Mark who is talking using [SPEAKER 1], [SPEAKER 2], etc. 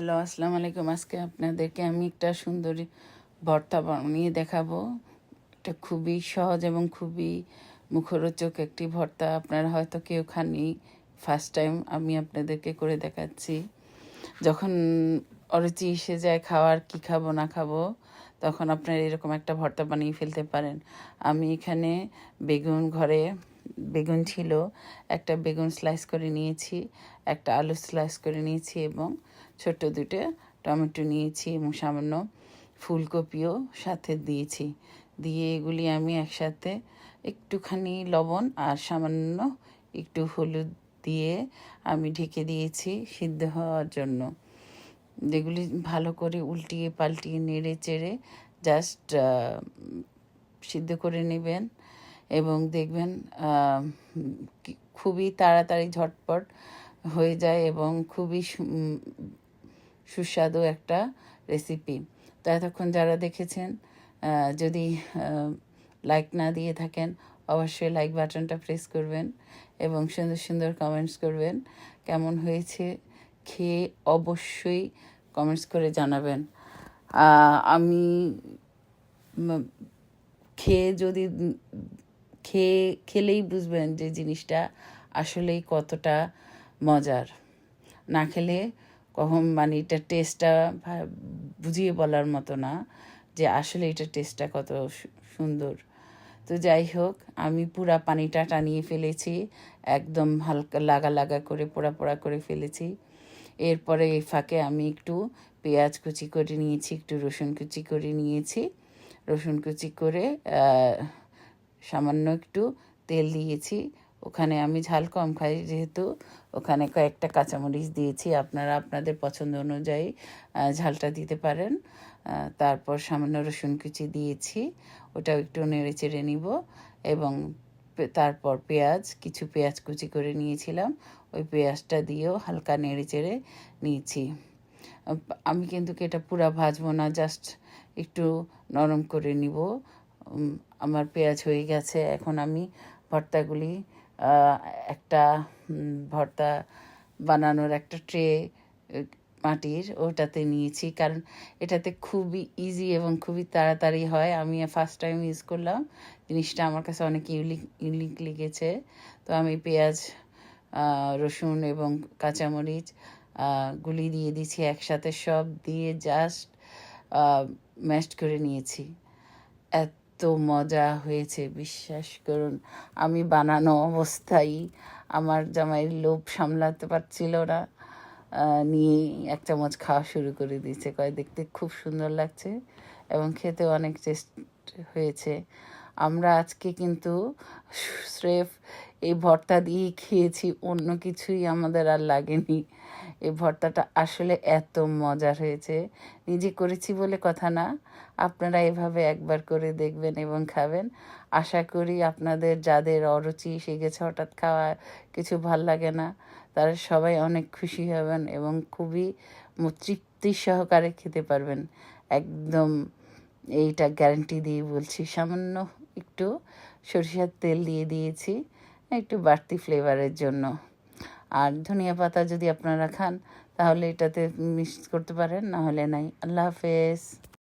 [SPEAKER 1] Hello, আসসালামু আলাইকুম। আজকে আপনাদেরকে আমি একটা সুন্দরী ভর্তা বানিয়ে দেখাবো। এটা খুবই সহজ এবং খুবই মুখরোচক একটি ভর্তা। আপনারা হয়তো কেউ খাননি ফার্স্ট টাইম আমি আপনাদেরকে করে দেখাচ্ছি। যখন অরুচি এসে যায় খাওয়ার, কি খাব, না খাব, তখন আপনারা এরকম একটা ভর্তা বানিয়ে ফেলতে পারেন। আমি এখানে বেগুন ঘরে বেগুন ছিল, একটা বেগুন স্লাইস করে নিয়েছি, একটা আলু স্লাইস করে নিয়েছি এবং ছোট্ট দুটো টমেটো নিয়েছি এবং সামান্য ফুলকপিও সাথে দিয়েছি। দিয়ে এগুলি আমি একসাথে একটুখানি লবণ আর সামান্য একটু হলুদ দিয়ে আমি ঢেকে দিয়েছি সিদ্ধ হওয়ার জন্য। যেগুলি ভালো করে উল্টিয়ে পাল্টিয়ে নেড়ে চেড়ে জাস্ট সিদ্ধ করে নেবেন। এবং দেখবেন খুবই তাড়াতাড়ি ঝটপট হয়ে যায় এবং খুবই সুস্বাদু একটা রেসিপি তো এতক্ষণ যারা দেখেছেন যদি লাইক না দিয়ে থাকেন, অবশ্যই লাইক বাটনটা প্রেস করবেন এবং সুন্দর সুন্দর কমেন্টস করবেন। কেমন হয়েছে খেয়ে অবশ্যই কমেন্টস করে জানাবেন। আমি খেয়ে যদি খেয়ে, খেলেই বুঝবেন যে জিনিসটা আসলেই কতটা মজার। না খেলে কখন মানে এটা টেস্টটা বুঝিয়ে বলার মতো না যে আসলে এটা টেস্টটা কত সুন্দর। তো যাই হোক, আমি পুরা পানিটা টানিয়ে ফেলেছি, একদম হালকা লাগা লাগা করে, পোড়া পোড়া করে ফেলেছি। এরপরে এই ফাঁকে আমি একটু পেঁয়াজ কুচি করে নিয়েছি, একটু রসুন কুচি করে নিয়েছি। রসুন কুচি করে সামান্য একটু তেল দিয়েছি। ওখানে আমি ঝাল কম খাই যেহেতু। ওখানে কয়েকটা কাঁচামরিচ দিয়েছি। আপনারা আপনাদের পছন্দ অনুযায়ী ঝালটা দিতে পারেন। তারপর সামান্য রসুন কুচি দিয়েছি। ওটাও একটু নেড়ে চেড়ে নিব এবং তারপর পেঁয়াজ, কিছু পেঁয়াজ কুচি করে নিয়েছিলাম। ওই পেঁয়াজটা দিয়েও হালকা নেড়ে চেড়ে নিয়েছি আমি কিন্তু এটা পুরা ভাজবো না? জাস্ট একটু নরম করে নিব। আমার পেঁয়াজ হয়ে গেছে। এখন আমি ভর্তাগুলি একটা ভর্তা বানানোর একটা ট্রে মাটির ওটাতে নিয়েছি। কারণ এটাতে খুবই ইজি এবং খুবই তাড়াতাড়ি হয়। আমি ফার্স্ট টাইম ইউজ করলাম। জিনিসটা আমার কাছে অনেক ইউনিক ইউনিক লেগেছে। তো আমি পেঁয়াজ রসুন এবং কাঁচামরিচ গুলি দিয়ে দিয়েছি একসাথে। সব দিয়ে জাস্ট ম্যাশড করে নিয়েছি। এত এত মজা হয়েছে, বিশ্বাস করুন। আমি বানানো অবস্থায় আমার জামাইয়ের লোভ সামলাতে পারছিল না। নিয়ে এক চামচ খাওয়া শুরু করে দিয়েছে। কয় দেখতে খুব সুন্দর লাগছে এবং খেতে অনেক টেস্ট হয়েছে। আমরা আজকে কিন্তু স্রেফ এই ভর্তা দিয়ে খেয়েছি, অন্য কিছুই আমাদের আর লাগেনি। এই ভর্তাটা আসলে এত মজার হয়েছে। নিজে করেছি বলে কথা না। আপনারা এভাবে একবার করে দেখবেন এবং খাবেন। আশা করি আপনাদের যাদের অরুচি শিখেছে হঠাৎ খাওয়া, কিছু ভালো লাগে না, তারা সবাই অনেক খুশি হবেন এবং খুবই তৃপ্তি সহকারে খেতে পারবেন। একদম এইটা গ্যারান্টি দিয়ে বলছি, সামান্য একটু সরিষার তেল দিয়ে দিয়েছি, একটু বাড়তি ফ্লেভারের জন্য। আর ধনিয়া পাতা যদি আপনারা খান, তাহলে এটাতে মিক্স করতে পারেন, না হলে নাই। আল্লাহ হাফেজ।